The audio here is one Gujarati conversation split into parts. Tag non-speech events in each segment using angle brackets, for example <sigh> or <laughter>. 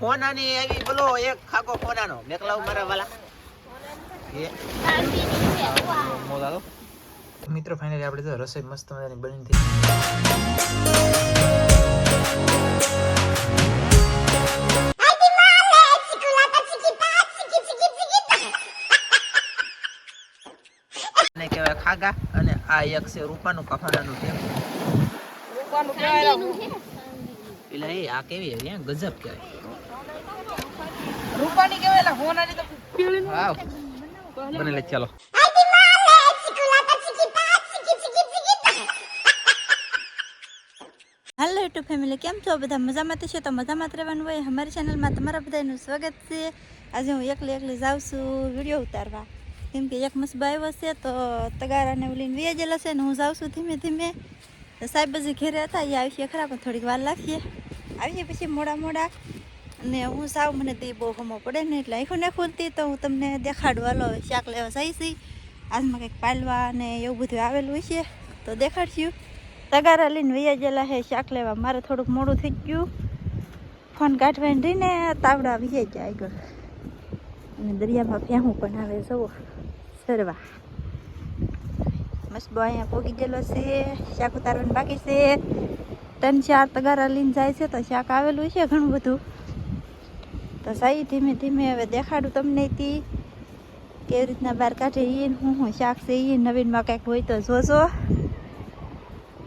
સોનાની એવી બોલો એક ખાકો સોનાનો મેકલાવ મારા વાલા. મિત્રો ફાઇનલી આપણે તો રસોઈ મસ્ત મજાની બની હતી કહેવાય ખાગા અને આ એક છે રૂપાનું કફાણાનું ટેમ પેલા એ આ કેવી હે? ગજબ કહેવાય. રૂપાની કેવાય હોનાની તો પીળી વાવ. બને લે ચાલો. હેલો યુટ્યુબ ફેમિલી કેમ છો? બધા મજામાં છો તો મજામાં જ રહેવાનું હોય. અમારી ચેનલમાં તમારા બધાનું સ્વાગત છે. આજે હું એકલી એકલી જાઉં છું વીડિયો ઉતારવા. કેમ કે એક મસ્બા આવ્યો છે તો તગારાને ઉલીને વેજેલા છે ને હું જાઉં છું ધીમે ધીમે. સાહેબ હજી ઘેરે હતા, એ આવી ખરા, પણ થોડીક વાર લાગશે આવીએ પછી મોડા મોડા. અને હું સાવ, મને તે બહુ ગમો પડે ને, એટલે આંખો ને ખુલતી તો હું તમને દેખાડું લો, શાક લેવા જઈ છી આજમાં કંઈક પાલવા ને એવું બધું આવેલું હોય છે તો દેખાડશું. તગારા લઈને વૈયા ગયેલા હે, શાક લેવા. મારે થોડુંક મોડું થઈ ગયું. ફોન કાઢવાને રહીને તાવડા વૈયા જાય આગળ. અને દરિયામાં ફેહું પણ આવે જવો સરવા. મસ્ત બો અહીંયા પોગી ગયેલો છે. શાક ઉતારવાનું બાકી છે. ત્રણ ચાર તગારા લઈને જાય છે તો શાક આવેલું છે ઘણું બધું. તો સાઈ ધીમે ધીમે હવે દેખાડું તમને તી કેવી રીતના બહાર કાઢે એ હું હું શાક છે એ નવીનમાં કંઈક હોય તો જોજો.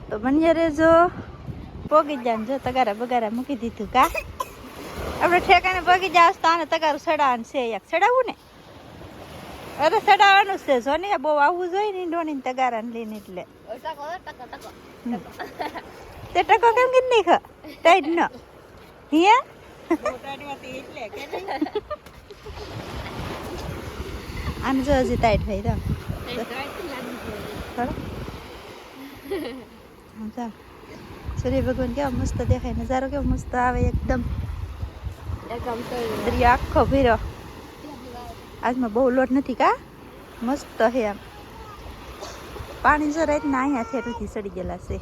તો બન્યા રહેજો. પોગી જાન જો તગારા બગારા મૂકી દીધું કા. આપણે ઠેકાને પોગી જાવ તો આને તગારું સડાવવાનું છે એક. સડાવવું ને? અરે સડાવવાનું છે. જો ને બહુ આવવું જોઈએ ને ઈંડોની તગારા લઈને એટલે. તે ટકો કેમ કે નહીં ખા? ટાઈટ ન. હિયા એટલે જો હજી ટાઈટ થઈ તો. આમ સૂર્ય ભગવાન કેવો મસ્ત દેખાય. નજારો કેવો મસ્ત આવે એકદમ. દરિયા આખો ભીરો આજમાં બહુ લોટ નથી કા? મસ્ત હે આમ. પાણી જરા રાતના અહીંયા છે રૂથી સડી ગયેલા છે.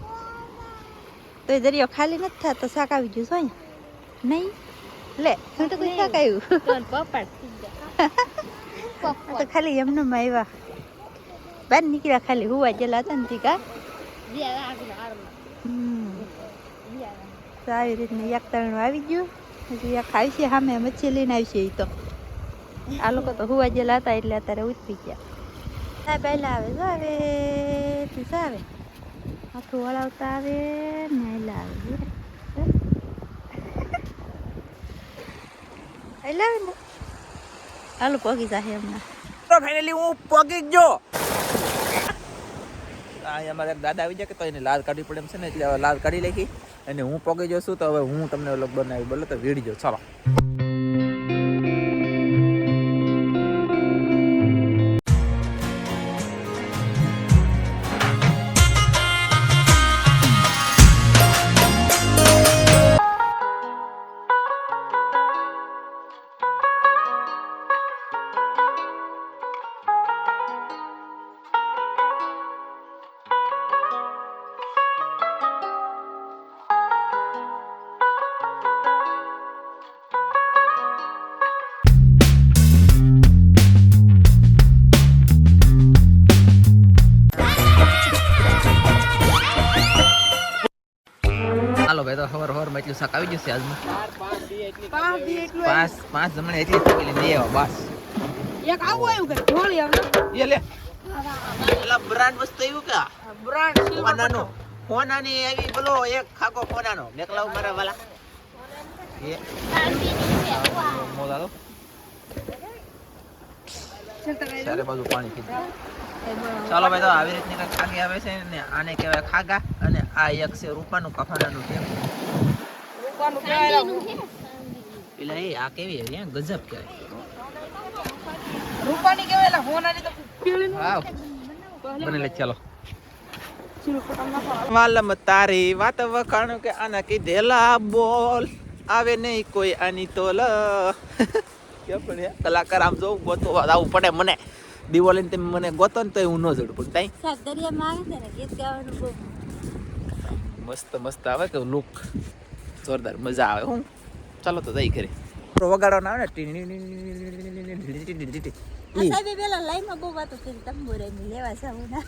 તો એ દરિયો ખાલી નથી થતો શાક આવી ગયું છે નહીં? લે હું તો કોઈ શાક આવ્યું? <laughs> <laughs> તો ખાલી એમને આવ્યા. બહાર નીકળ્યા ખાલી હુવા ગયેલા હતા ને ટીકા. તો આવી રીતના એક તરણું આવી ગયું. હજી એક આવશે સામે મચ્છી લઈને આવશે એ તો. આ લોકો તો હુવા ગયેલા હતા એટલે અત્યારે ઉતરી ગયા. હા પહેલા આવે જો આવે તું શું આવે. આખું વળાવતા આવે ને આવે જો. આવે ને? હાલો પગી જાહે હમણાં. તો ફાઇનલી હું પગી ગયો. અમારે દાદા આવી જાય કે તો એને લાલ કાઢવી પડે એમ છે ને એટલે લાલ કાઢી નાખી. અને હું પગી જશું તો હવે હું તમને ઓલો બનાવી બોલો તો વીડજો ચાલો. એટલું શાક આવી જશે આજમાં પાંચ પાંચ જમણે એટલી તકેલી લઈ આવો બસ. એક આવું આવ્યું કે ઢોળી આવે એ લે. પેલા બ્રાન્ડ વસ્તુ આવ્યું કે? બ્રાન્ડ ફોનાનો. ફોનાની એવી બોલો એક ખાકો ફોનાનો. મેકલાવ મારા વાલા. એ. મોદાલો ચારે બાજુ પાણી પીધું ચાલો ભાઈ તો આવી રીતની કંઈક ખાગી આવે છે ને આને કહેવાય ખાગા અને આ એક છે રૂપાનું કફાનાનું ટેમ કહેવાય પેલા એ આ કેવી હે? ગજબ કહેવાય. રૂપાની કહેવાય હોનાની તો પીળી વાવ બને લે ચાલો. તારી વાત વખાણ કે આના કીધેલા બોલ. આવે નહીં કોઈ આની તોલ. કલાકાર આમ જોઉં ગોતો આવું પડે મને. દિવાળી તમે મને ગોતો ને તો હું ન જડું પણ તાઈ. મસ્ત મસ્ત આવે કે લુક? જોરદાર મજા આવે હું ચાલો તો જઈ ઘરે વગાડો વગાડવાનો આવે ને આ પેલા લાઈનમાં બહુ વાતો કરી તંબુરે લેવા જવું ના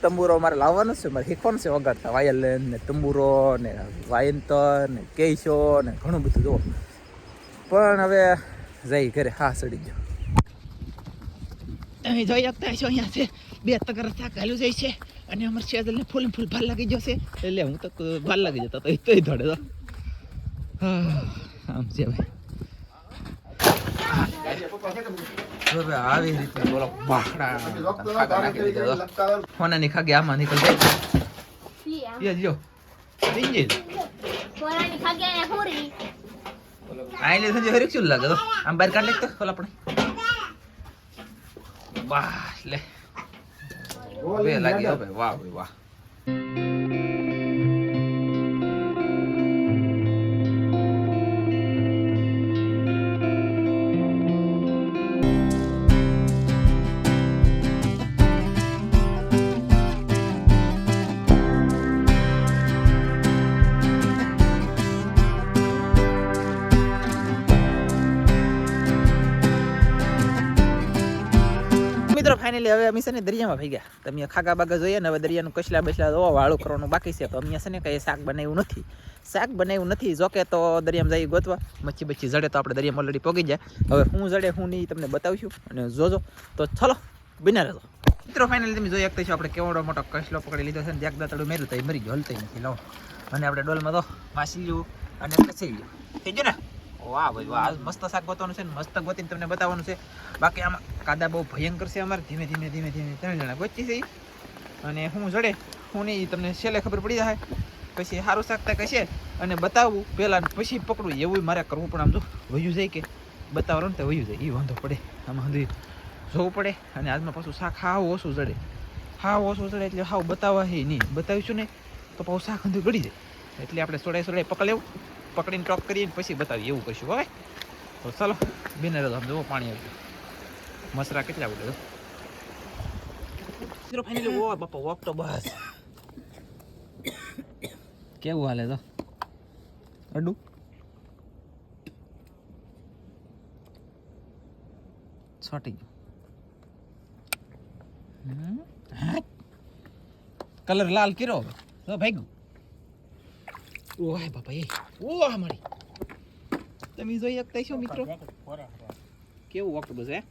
તંબુરો મારે લાવવાનો છે મારે શીખવાનું છે વગાડતા વાયલન ને તંબુરો ને વાયંતર ને કેશો ને ઘણું બધું જુઓ પણ હવે જઈ ઘરે હા સડી ગયો તમે જોઈ શકતા છો અહીંયા છે બે તગર શાક હાલ્યું જાય છે અને અમારે શેદલ ને ફૂલ ફૂલ ભાલ લાગી જશે એટલે હું તો ભાલ લાગી જતો તો તોય ધોડે તો. આમ છે ભાઈ. આવી રીતે બોલો ફોના તો. ખાગે આમાં નીકળી જાય યો જો. પૂરી આઈ લે શું લાગે તો? આમ બહાર કાઢ લે તો આપણે. વાહ લે. બે લાગી હો ભાઈ વાહ ભાઈ વાહ. મિત્રો ફાઇનલી હવે અમે છે ને દરિયામાં ભાઈ ગયા તમે ખાગા બાગા જોઈએ ને હવે દરિયાનું કચલા બચલા જોવા વાળું કરવાનું બાકી છે. તો અમે છે ને કઈ શાક બનાવ્યું નથી. શાક બનાવ્યું નથી. જોકે તો દરિયામાં જઈ ગોતવા. મચ્છી બચ્છી જડે તો આપણે દરિયામાં ઓલરેડી પોગી જાય હવે હું જડે, હું નહીં, તમને બતાવીશું. અને જોજો. તો ચલો, બિના રહેજો. મિત્રો ફાઇનલી તમે જોઈ શકતા છો, આપણે કેવડો મોટો કચલો પકડી લીધો છે ને. જ્યાં દાતડું મેર્યું તો એ મરી ગયો. હલતો નથી. લો અને આપણે ડોલમાં તો માછલીઓ અને કચેલીઓ થઈ ગયું ને? વાહ ભાઈ, વાહ. મસ્ત શાક ગોતવાનું છે ને મસ્ત ગોતીને તમને બતાવવાનું છે. બાકી આમાં કાદા બહુ ભયંકર છે અમારે. ધીમે ધીમે ધીમે ધીમે. ત્રણ જણા ગોચી છે અને હું જડે, હું નહીં તમને છેલ્લે ખબર પડી જાય. પછી સારું શાક થાય કશે. અને બતાવવું પહેલાં પછી પકડવું એવું મારે કરવું પણ આમ જો, વયું જાય કે? બતાવવાનું તો વયું જાય. એ વાંધો પડે. આમાં હંધી જોવું પડે. અને આજમાં પાછું શાક હાવ ઓછું જડે. હાવ ઓછું જડે એટલે હાવ બતાવવા નહીં. બતાવીશું ને તો પાછું શાક હંધું ગળી જાય. એટલે આપણે સોડાઈ સોડાઈ પકડ લેવું. પકડીને ટોક કરીને પછી બતાવીએ એવું કરશું હવે તો ચાલો બેને રહો જુઓ પાણી આવ્યું. મસરા કેટલા ઉડે મિત્રો ફાઇનલી ઓ બાપા વોક તો બસ. કેવું હાલે તો? અડું છોટી ગયું. કલર લાલ કર્યો ભાઈ ઓય બાપા એ. ઓહ મારી. તમે જોઈ શકતા છો મિત્રો. કેવું વખત બસ હે?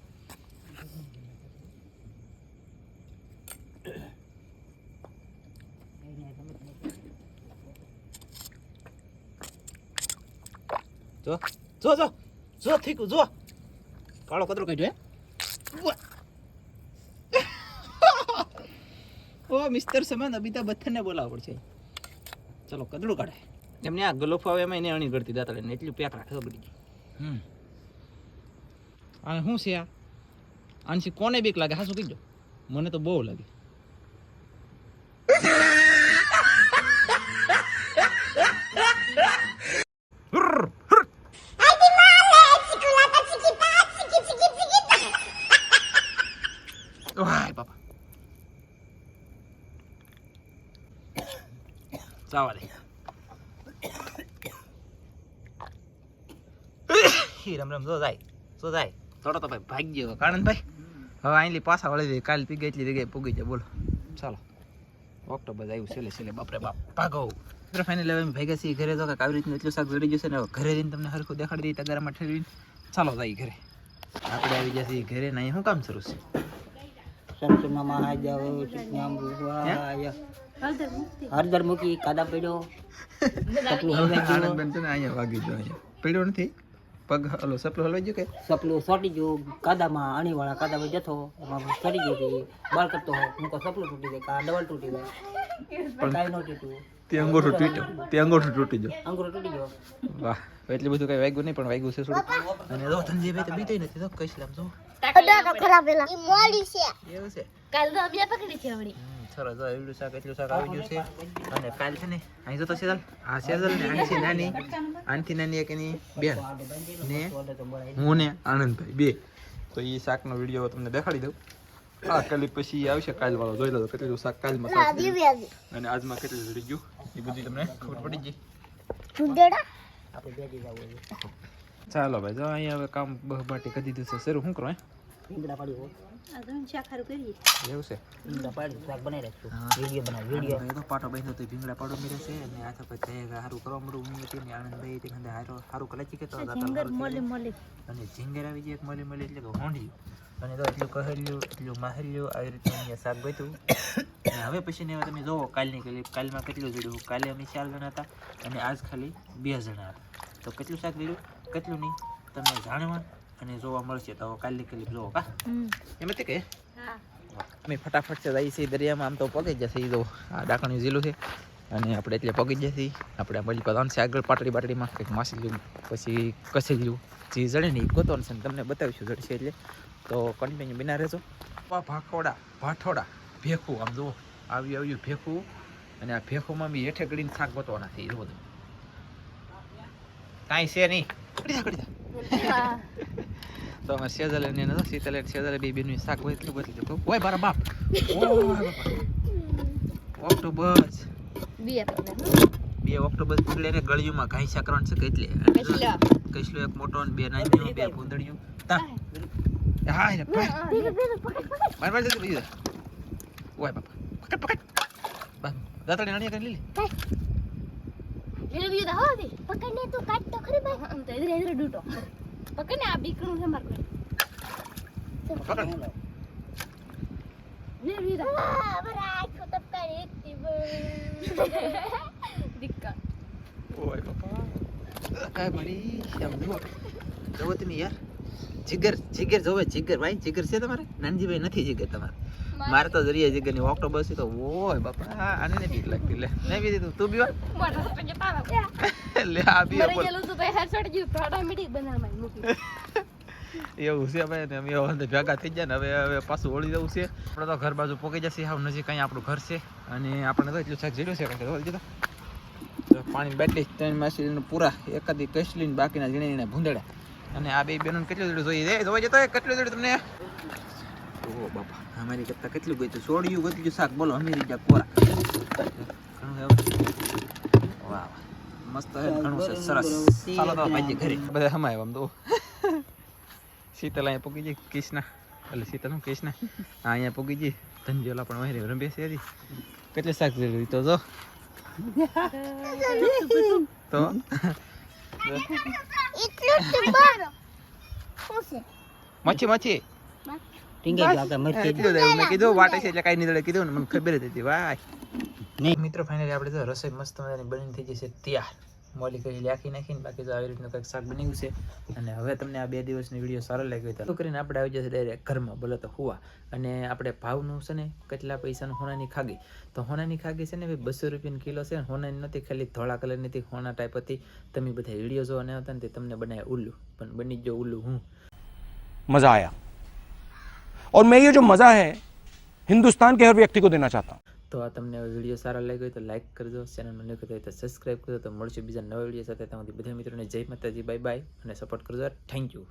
જો જો જો. જો, ઠીક, જો. કાળો કદરો કાઢ્યો, હે. <laughs> ઓ, મિસ્ટર સમાન અમિતાભ બચ્ચનને બોલાવવા પડશે. ચલો કદડું કાઢે. એમને આ ગલોફ આવે એમાં એને અણી કરતી દાતડે ને એટલું પેક રાખે બધી ગઈ. હમ. અને શું છે આ? આનથી કોને બીક લાગે? હા, શું કીધું? મને તો બહુ લાગે. રમ જો જાય જો જાય. થોડો તો ભાઈ ભાગી ગયો કારણ હવે અહીંલી પાછા વળી દઈએ કાલ પી ગઈ એટલી જગ્યાએ પૂગી જાય. બોલો. ચાલો. ઓક્ટોબર આવ્યું છેલ્લે છેલ્લે. બાપરે બાપ. ભાગો. મિત્રો ફાઇનલ હવે ભેગા છીએ ઘરે. તો કે આવી રીતનું એટલું શાક જોડી જશે ને ઘરે જઈને તમને હરખું દેખાડી દઈએ તગારામાં ઠેરવીને. ચાલો જાય ઘરે. આપણે આવી ગયા છીએ ઘરે નહીં શું કામ શરૂ છે? સરસુમાં મહા જાવ ચૂંટણી આંબુ હળદર મૂકી કાદા પડ્યો. <laughs> છે ને અહીંયા વાગી ગયો અહીંયા. પીડ્યો નથી? પગ ઓલો સપલો હલવાઈ ગયો કે? સપલું સોટી ગયું. કાદામાં અણીવાળા કાદામાં જથો એમાં સડી ગયું હતી. બાળ કરતો હોય હું કહું સપલું તૂટી જાય કા ડબલ તૂટી જાય કાંઈ ન તૂટ્યું. તે અંગોઠો તૂટ્યો. તે અંગોઠો તૂટી ગયો. અંગોઠો તૂટી ગયો. વાહ. એટલું બધું કઈ વાગ્યું નહીં પણ વાગ્યું છે થોડું અને જો ધનજીભાઈ તો બીતોય નથી તો કઈ લામ જો ઈ મોડી છે. એવું છે? કાલ તો બે પકડી છે વળી. હમ, સરસ એવડું શાક એટલું શાક આવી ગયું છે. અને કાલ છે ને અહીં જતો સેજલ હા સેજલ ને આનથી નાની આનથી નાની એક એની બેન ને હું ને આનંદભાઈ બે. તો એ શાકનો વીડિયો તમને દેખાડી દઉં. આ કાલે પછી આવશે કાલ વાળો જોઈ લો કેટલું શાક શાક થયું. અને આજમાં કેટલું જડી ગયું એ બધી તમને ખબર પડી ગઈ. ચાલો ભાઈ જો અહીંયા હવે કામ બહબાટી કરી દીધું છે. શરૂ શું કરો એવું છે? શાક બનાવી રાખશું વીડિયો બનાવ વીડિયો. તો પાટો બાંધ્યો તો ભીંગડા પાડો મેરે છે. અને આ તો પછી સારું કરવા મળું હું હતી ને આનંદભાઈ તે ખંડે હારો સારું કલાચી કે તો મોલી મોલી. અને ઝીંગર આવી જાય એક મળી મળી એટલે કે હોંડ્યું. અને તો એટલું કહેલું એટલું માહેલ્યું આવી રીતે અહીંયા શાક અને હવે પછી ને તમે જોવો કાલની ક્લિપ કાલમાં કેટલું જોડ્યું કાલે અમે ચાર જણા હતા અને આજ ખાલી બે જણા હતા. તો કેટલું શાક જોડ્યું કેટલું નહીં? તમે જાણવા અને જોવા મળશે તો કાલની ક્લિપ જોવો કા એમ હતી કે? અમે ફટાફટ છે જઈએ છીએ દરિયામાં. આમ તો પગી જ જશે તો આ ડાકણી ઝીલું છે. અને આપણે એટલે પગી જ જશે આપણે મળી પધાન છે આગળ પાટડી બાટડીમાં કંઈક માસી પછી કસેલ્યું જે જડે ને એ ગોતવાનું છે તમને બતાવીશું જડશે એટલે. તો કન્ટિન્યુ બિના રહેજો. ભાખોડા ભાઠોડા ભેખું. આમ જુઓ આવ્યું આવ્યું ભેખું. અને આ ભેખુંમાં બી હેઠે ગળીને શાક ગોતવાના છે એ બધું કાંઈ છે નહીં. કરી દા કરી દા. તો અમારે શેજાલે ને નતો શીતલે ને શેજાલે બે બેનું શાક એટલું બદલી દીધું ઓય મારા બાપ! ઓક્ટોબસ. બે બે ઓક્ટોબસ પકડે ને ગળિયુંમાં ઘાઈ કરવાનું છે કે એટલે? કઈસલો એક મોટો ને બે નાની બે ભૂંદડિયું. તા. હા એને પકડ માર માર જલ્દી ઓય બાપા. પકડ પકડ. બસ દાતડી નાની કરી લીલી એને બીજું તો હોતી પકડને તું કાટ તો ખરી ભાઈ. આમ તો ઇધર ઇધર ડૂટો. પકડને આ બીકણું છે મારું પકડ. ને બીજું બરા છો તપકા એકતી દિક્કત ઓય બાપા કાય મારી આમ જુઓ. જુઓ તમે યાર. જીગર જીગર જોવે જીગર ભાઈ જીગર છે તમારે? નાનજીભાઈ નથી જીગર તમારે. મારે. તો જરીએ જીગરની છે તો ઓય બાપા આને ને બીક લાગતી. લે મેં બી દીધું તું બીવા? લે આ બી મૂકી. એવું છે ભાઈ ને અમે અંદર ભેગા થઈ ગયા ને હવે હવે પાછું ઓળી જવું છે. આપણે તો ઘર બાજુ પોકી જશે હાવ નજીક અહીં આપણું ઘર છે. અને આપણે તો એટલું શાક જીડ્યું છે કારણ કે વળી પાણી બેટલી ત્રણ માસી પૂરા એકાદી કસલી બાકીના ઝીણે ભૂંદડા. અને આ બે બેનો કેટલું જોડું જોઈએ જોવા જતો હોય કેટલું જોડું તમને? ઓહો બાપા અમારી કરતા કેટલું ગયું સોડિયું ગયું શાક બોલો અમે જા કોરા વાહ વાહ મસ્ત હે ઘણું છે સરસ. ચાલો તો ભાઈ ઘરે. બધા હમાય આમ તો. શીતલ અહીંયા પૂકી જઈ કૃષ્ણ એટલે શીતલ હું કૃષ્ણ હા અહીંયા પૂકી જઈ ધનજોલા પણ વહેરી રંબે છે હજી કેટલે શાક જરૂરી તો જો. <laughs> તો? <laughs> એટલું જ બારો શું છે? મચ્છી મચ્છી. ટીંગાઈ ગયો આપણે મરચી એટલું જ મેં કીધું વાટે છે એટલે કાંઈ નહીં દળે કીધું ને મને ખબર જ હતી. વાય. મિત્રો ફાઇનલી આપણે તો રસોઈ મસ્ત મજાની બની થઈ જશે તૈયાર. મોલી કરી લાખી નાખીને બાકી તો આવી રીતનું કંઈક શાક બન્યું છે અને હવે તમને આ બે દિવસની વિડીયો સારો લાગ્યો હોય તો કરીને આપણે આવી જશે ડાયરેક્ટ ઘરમાં બોલો તો હુવા અને આપણે ભાવનું છે ને કેટલા પૈસાનું હોનાની ખાગી તો હોનાની ખાગી છે ને ભાઈ બસો રૂપિયાની કિલો છે ને હોનાની નથી ખાલી ધોળા કલરની હતી હોના ટાઈપ હતી તમે બધા વિડીયો જોવા આવ્યા હતા ને તે તમને બનાવ્યા ઉલ્લુ પણ બની જ જો ઉલ્લુ હું मज़ा आया और मैं ये जो मज़ा है हिंदुस्तान के हर व्यक्ति को देना चाहता हूँ તો આ તમને વીડિયો સારા લાગ્યો હોય તો લાઈક કરજો. ચેનલમાં ન હોય તો સબસ્ક્રાઈબ કરજો. તો મળશે બીજા નવા વીડિયો સાથે. તમારી બધા મિત્રોને જય માતાજી. બાય બાય અને સપોર્ટ કરજો. Thank you